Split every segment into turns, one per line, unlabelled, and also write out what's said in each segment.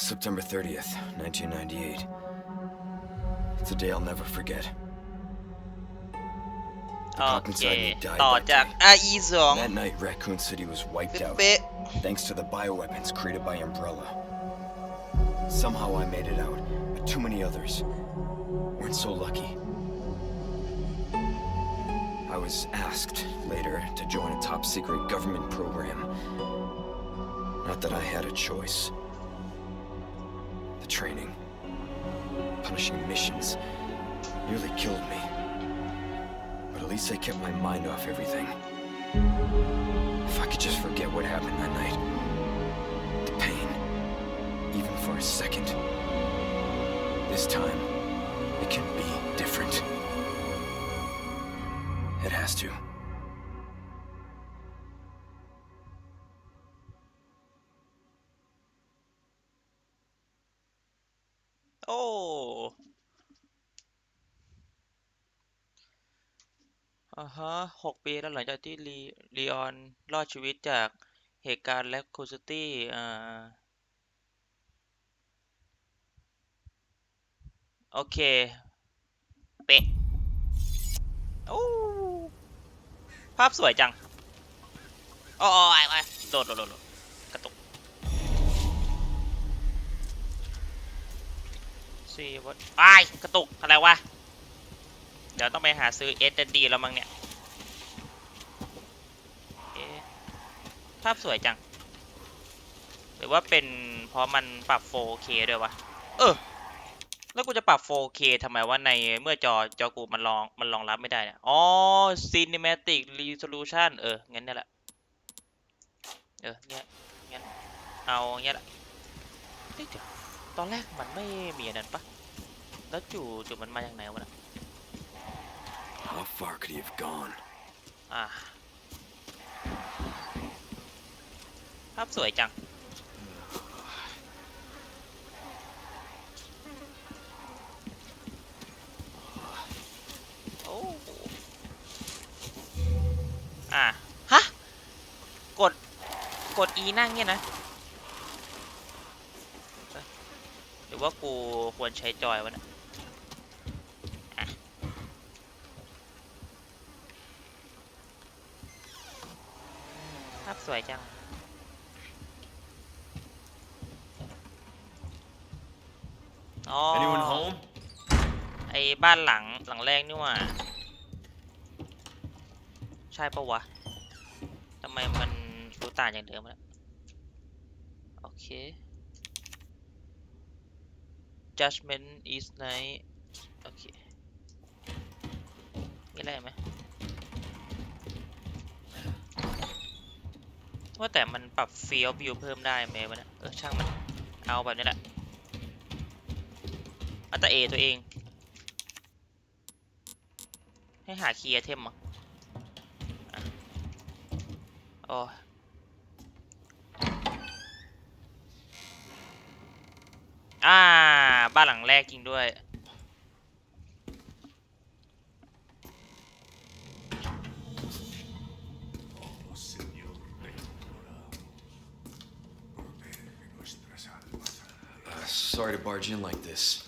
September 30th, 1998. It's a day I'll never forget. The
โอ
cop
เค
inside me died
ต่อ
that
จาก
day.
RE สอง
That night, Raccoon City was wiped out,
เป๊ะ
thanks to the bioweapons created by Umbrella. Somehow I made it out, but too many others weren't so lucky. I was asked later to join a top secret government program. Not that I had a choice. Training, punishing missions, nearly killed me. But at least I kept my mind off everything. If I could just forget what happened that night, the pain, even for a second. This time, it can be different. It has to.
อ่าฮะหกปีแล้วหลังจากที่ลีลีออนรอดชีวิตจากเหตุการณ์แลคคูซิตี้อ่าโอเค เป๊ะโอ้ภาพสวยจังโอ้ยไอ้โดดโดดโดดโดดกระตุกซีวัดไอ้กระตุก อะไรวะ เดี๋ยวต้องไปหาซื้อ SSD แล้วมั้งเนี่ยภาพสวยจัง หรือว่าเป็นเพราะมันปรับ 4K ด้วยวะ เออ แล้วกูจะปรับ 4K ทำไมว่าในเมื่อจอจอกูมันรองมันรองรับไม่ได้เนี่ย อ๋อ Cinematic Resolution เออ งั้นนี่แหละ เออเนี่ยงั้น เอาเงี้ยแหละเฮ้ยเดี๋ยวตอนแรกมันไม่มีอันนั้นปะแล้วจู่จู่มันมาจากไหนวะน่ะ
How far could he have gone?
อ่าภาพสวยจัง โอ้อ่าฮะ กด กด E นั่งเนี่ยนะเอ๊ะหรือว่ากูควรใช้จอยวะเนะอะภาพ สวยจัง อ๋อ
Anyone home?
ไอ้บ้านหลังหลังแรกนี่หว่า ใช่ปะวะทำไมมันดูต่างจากเดิมแล้วโอเค judgment is night โอเค มีอะไรไหม ว่าแต่มันปรับ field view เพิ่มได้ไหมวะเนี่ยเออช่างมัน เอาแบบนี้แหละอัตเอตัวเอง ให้หาคีย์ไอเทมมั้งอะโอ้อ่า บ้านหลังแรกจริงด้วย
sorry to barge in like this.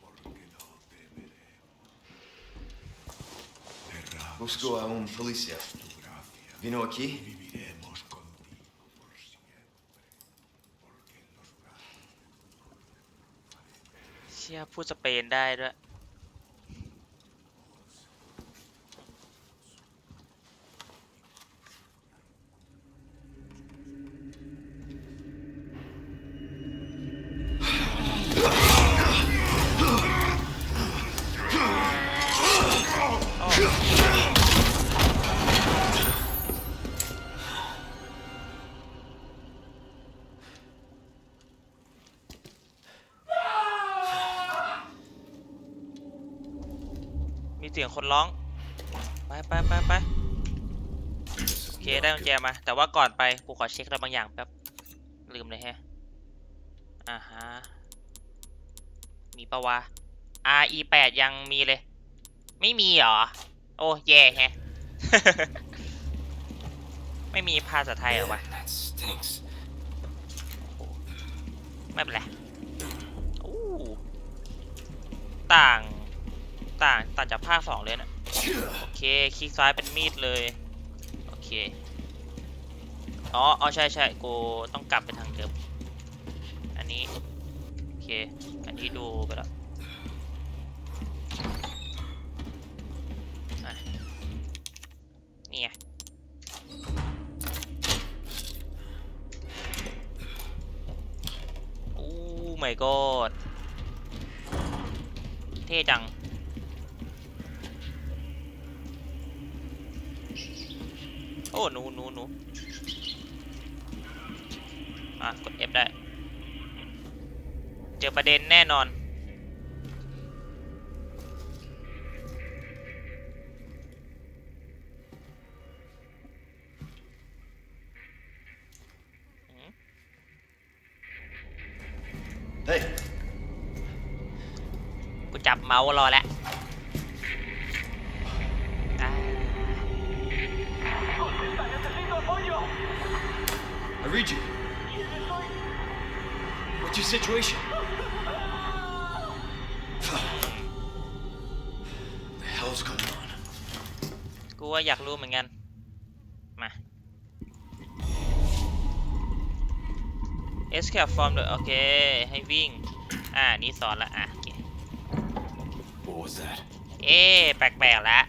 porque no temeremos. Derrama
Busco a un policía.
tu gracia
Vino
y
aquí?
viviremos contigo por siempre. Porque en los brazos
เชี่ยพูดสเปนได้ด้วย สียงคนร้อง ไปไปไปไป
This is
โอเค
not
ได้กุญแจ
good.
มา แต่ว่าก่อนไปกูขอเช็คอะไรบางอย่างแป๊บ ลืมเลยแฮะ อ่าฮะ มีปะวะ RE 8ยังมีเลย ไม่มีเหรอ โอ้แย่แฮะ ไม่มีภาษาไทยเหรอวะ
Man, that stinks.
ไม่เป็นไรอู้ต่าง ต่างต่างจากภาคสองเลยนะโอเคคลิกซ้ายเป็นมีดเลยโอเคอ๋ออ๋อใช่ใช่กูต้องกลับไปทางเดิมอันนี้โอเคอันนี้ดูไปแล้วนี่ไงโอ้ my god เท่จัง หนูหนูหนูอะกด F ได้ เจอประเด็นแน่นอน
Hey,
กูจับเมาส์รอแล้ว
situation? the hell's going on?
กูว่าอยากรู้เหมือนกัน มา escape from the โอเค ให้วิ่ง อ่า นี่สอนละ อะโอเค
What was that?
เอ๊ะแปลกๆแล้ว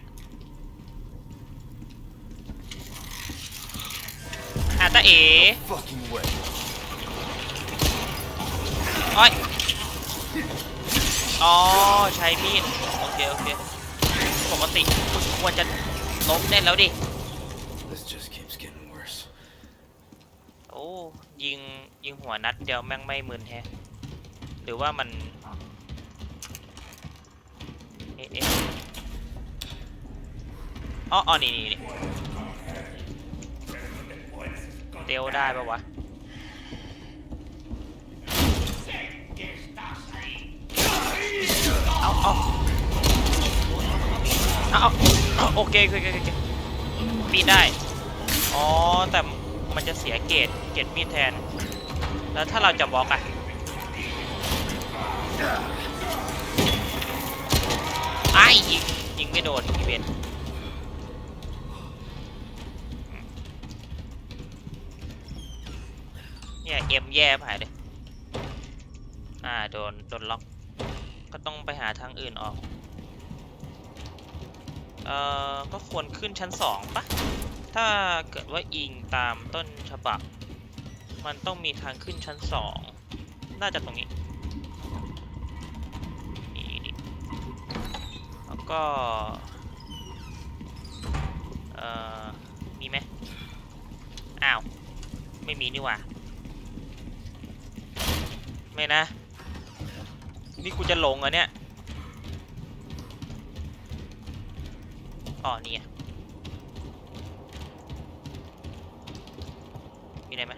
อาตาเอ๋
Fucking way.
โอ้ยอ๋อใช้มีดโอเคโอเคปกติคุณควรจะล้มได้แล้วดิ
This just keeps getting worse.
โอ้ยิงยิงหัวนัดเดียวแม่งไม่มึนแฮะหรือว่ามันเอ๊ะเอ๊ะอ๋ออ๋อนี่นี่นี่เตียวได้ปะวะ เอาเอาเอาเอาโอเคโอเคโอเคโอปีนได้ อ๋อ แต่มันจะเสียเกรดเกรดมีดแทน แล้วถ้าเราจะบล็อกอะไอ้ยิงยิงไม่โดนอีเวนต์เนี่ยเอ็มแย่ไปเลย อ่า โดน โดนล็อก ก็ต้องไปหาทางอื่นออก เอ่อ ก็ควรขึ้นชั้นสองปะ ถ้าเกิดว่าอิงตามต้นฉบับ มันต้องมีทางขึ้นชั้นสอง น่าจะตรงนี้ นี่นี่แล้วก็ เอ่อ มีไหมอ้าว ไม่มีนี่หว่า ไม่นะ นี่กูจะหลงอะเนี่ยอ๋อนี่ไงมีอะไรไหม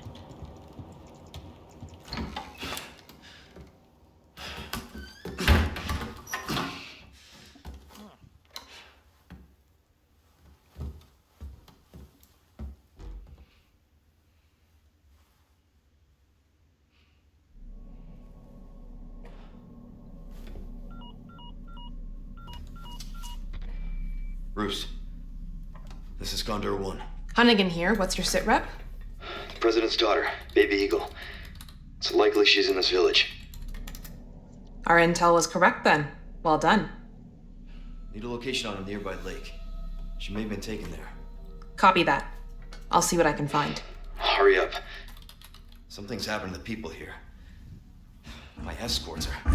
this is Gondor 1.
Hunnigan here. What's your sit rep?
The President's daughter, Baby Eagle. It's likely she's in this village.
Our intel was correct then. Well done.
Need a location on a nearby lake. She may have been taken there.
Copy that. I'll see what I can find.
Hurry up. Something's happened to the people here. My escorts are.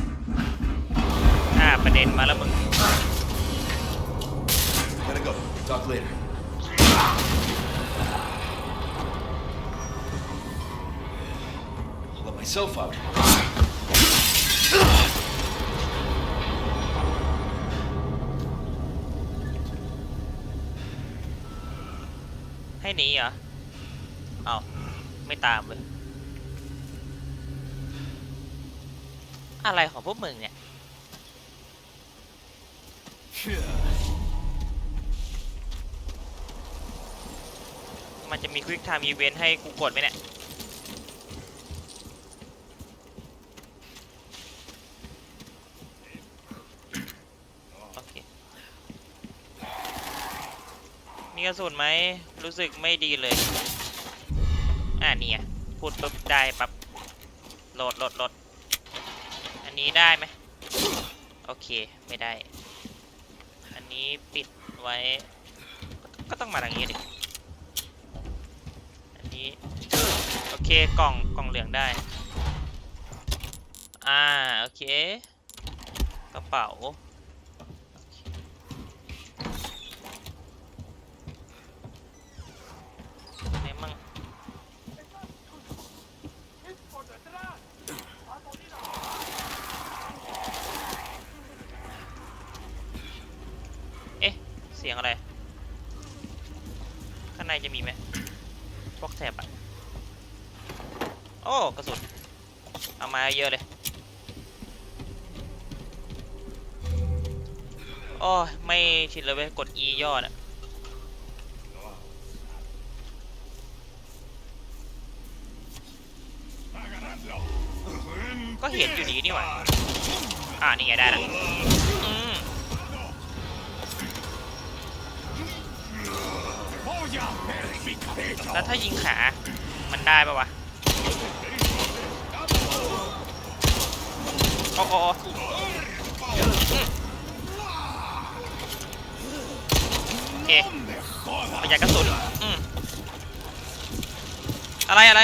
อ่า ประเด็นมาแล้วมึง
Gotta go. Talk later. I'll let myself out.
ให้หนีเหรอเอาไม่ตามเลยอะไรของพวกมึงเนี่ย มันจะมีควิกไทม์อีเวนต์ให้กูกดไหมเนี่ย โอเค มีกระสุนไหม รู้สึกไม่ดีเลย อ่าเนี่ย พูดปุ๊บได้ปั๊บโหลดโหลดโหลดอันนี้ได้ไหม โอเค ไม่ได้ อันนี้ปิดไว้ ก็ต้องมาทางนี้ดิ นี้ โอเคกล่องกล่องเหลืองได้ อ่า โอเค กระเป๋า ชินเลยเว้ยกด E ย่อน่ะก็เห็นอยู่ดีนี่หว่าอ่านี่ไงได้ละอืมแล้วถ้ายิงขา มันได้ปะวะโอ้โอ้ เคประหยัดกระสุนอืมอะไรอะไร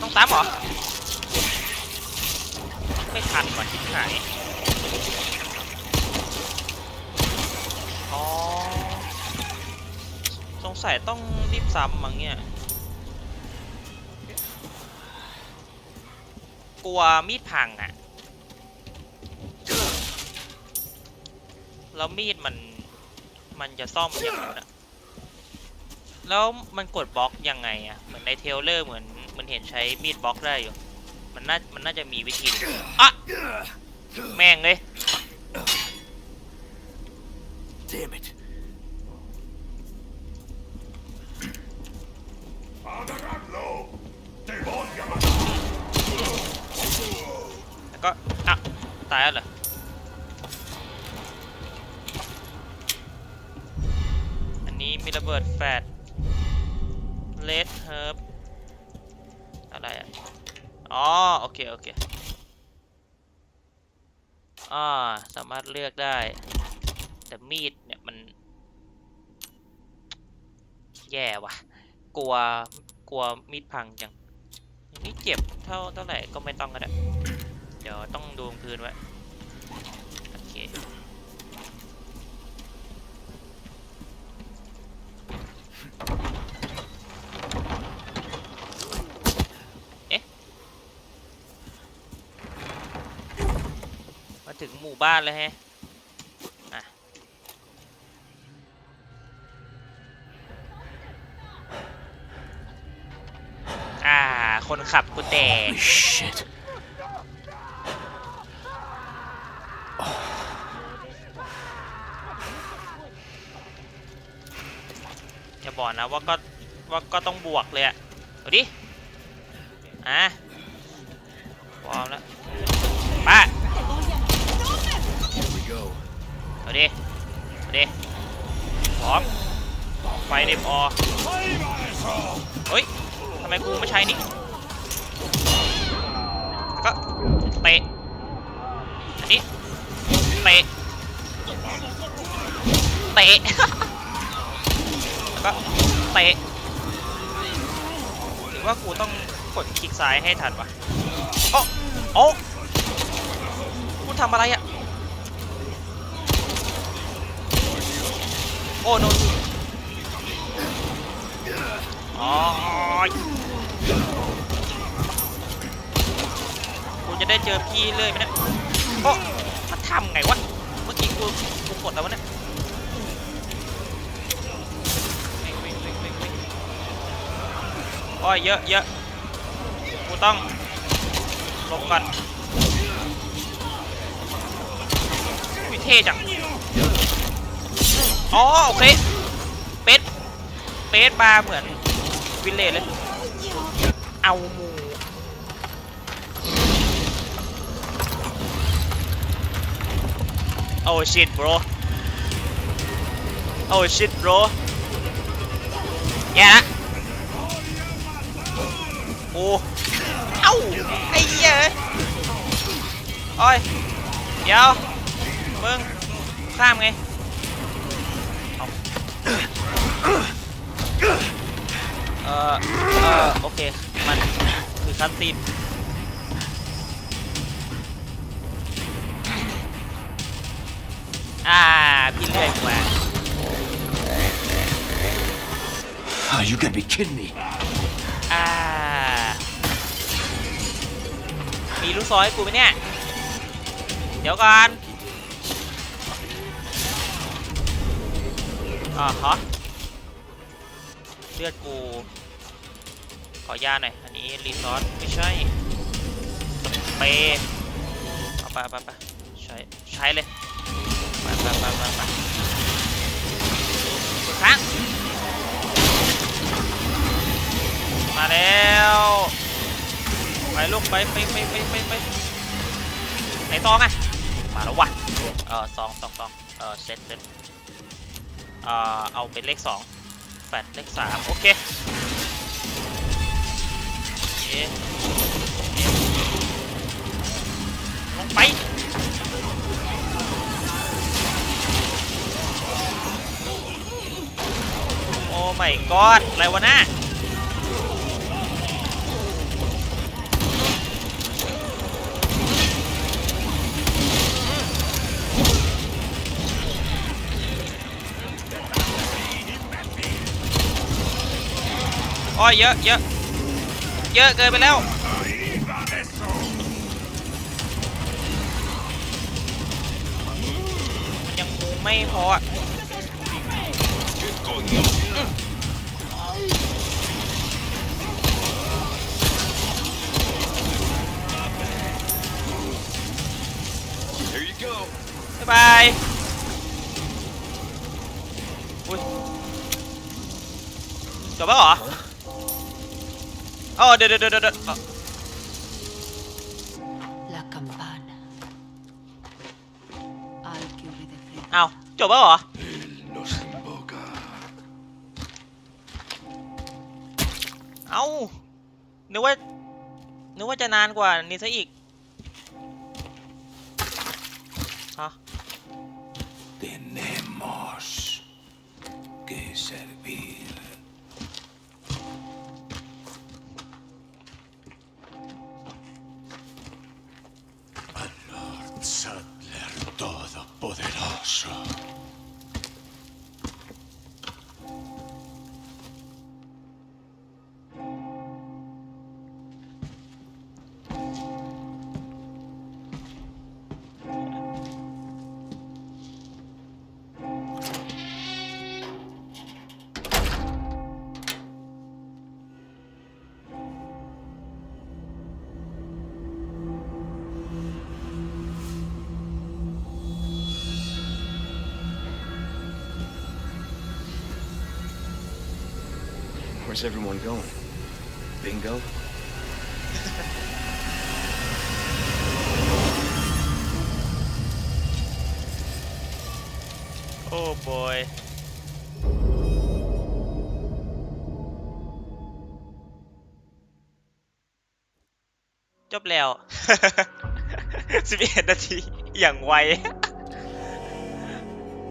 ต้องซ้ำเหรอ ไม่ทันก่อนชิบหายอ๋อสงสัยต้องรีบซ้ำมั้งเนี่ย กลัวมีดพังอะ่ะแล้วมีดมัน มันจะซ่อมยังไงนะแล้วมันกดบล็อกยังไงอะ่ะเหมือนในเทรลเลอร์เหมือนมันเห็นใช้มีดบล็อกได้อยู่ มันน่ามันน่าจะมีวิธีหนึ่งอะแม่งเลย
Damn it.
¡Agarradlo! ¡Te voy a matar!
แล้วก็อะตายแล้วเหรอ มีระเบิดแฟดเลดเฮิร์บอะไรอะ อ๋อ โอเค โอเค อ่า สามารถเลือกได้ แต่มีดเนี่ย มัน แย่ว่ะ กลัว กลัวมีดพังจังนี้เจ็บเท่าเท่าไหร่ก็ไม่ต้องก็ได้เดี๋ยวต้องดูกลางคืนไว้ โอเค เอ๊ะ มา ถึงหมู่บ้านแล้วแฮะอะอ่า คนขับกูแตก
Shit.
อย่าบอกนะว่าก็ว่าก็ต้องบวกเลยอะเอาดิ อะพร้อมแล้วป้ เอาดิเอาดิพร้อมไฟเดมออเฮ้ยทำไมกูไม่ใช้นี่แล้วก็เตะอันนี้เตะเตะแล้วก็เตะหรือว่ากูต้องกดคลิกซ้ายให้ทันวะโอ้โอ้กูทำอะไรอะ โอ้โนนอ๋อกูจะได้เจอพี่เลยไหมเนี่ยโอ้มันทำไงวะ เมื่อกี้กูกูกดแล้ววะเนี่ยโอ้ยเยอะเยอะกูต้องลงก่อนวิเท่จัง อ๋อโอเคเป็ดเป็ดบาเหมือนวิลเลจเลย เอาหมูโอ้ชิต bro โอ้ชิตโรแย่ละโอ้เอ้าไอ้เหี้ยเอ้ยโอ้ยเดี๋ยวมึงข้ามไง เออเออโอเค มันคือคัตซีนอ่า พี่เลื่อยกูมา
Oh, you gotta be kidding me.
อ่า มีลูกซอยให้กูไหมเนี่ย เดี๋ยวก่อนอ่าฮะเลือดกู ขอยาหน่อย อันนี้รีซอสไม่ใช่เปเอาไปไปไปใช้ใช้เลยไปไปไปไปไปกดค้งมาแล้วไปลูกไปไปไปไปไปไปไหนซองอะมาแล้ววะเออซองซองซองเออเซ็ตเซ็ตเออเอาเป็นเลขสอง แปดเลขสามโอเคเอ๊ะเอ๊ะลงไปโอ้ไม่กอดอะไรวะน่า โอ้ยเยอะเยอะเยอะเกินไปแล้ว มันยังคงไม่พออะบ๊ายบายอุ้ยจบแล้วเหรอ อ๋อเดี๋ยวเดี๋ยวเดี๋ยวเดี๋ยวอ๋อ
La campana. Al que obedecer.
อ้าวจบแล้วเหรอ
Él nos invoca.
เอ้านึกว่านึกว่าจะนานกว่านี้ซะอีก
Sadler Todopoderoso.
Where's everyone going? Bingo?
โอ้บอยจบแล้ว 11นาที อย่างไว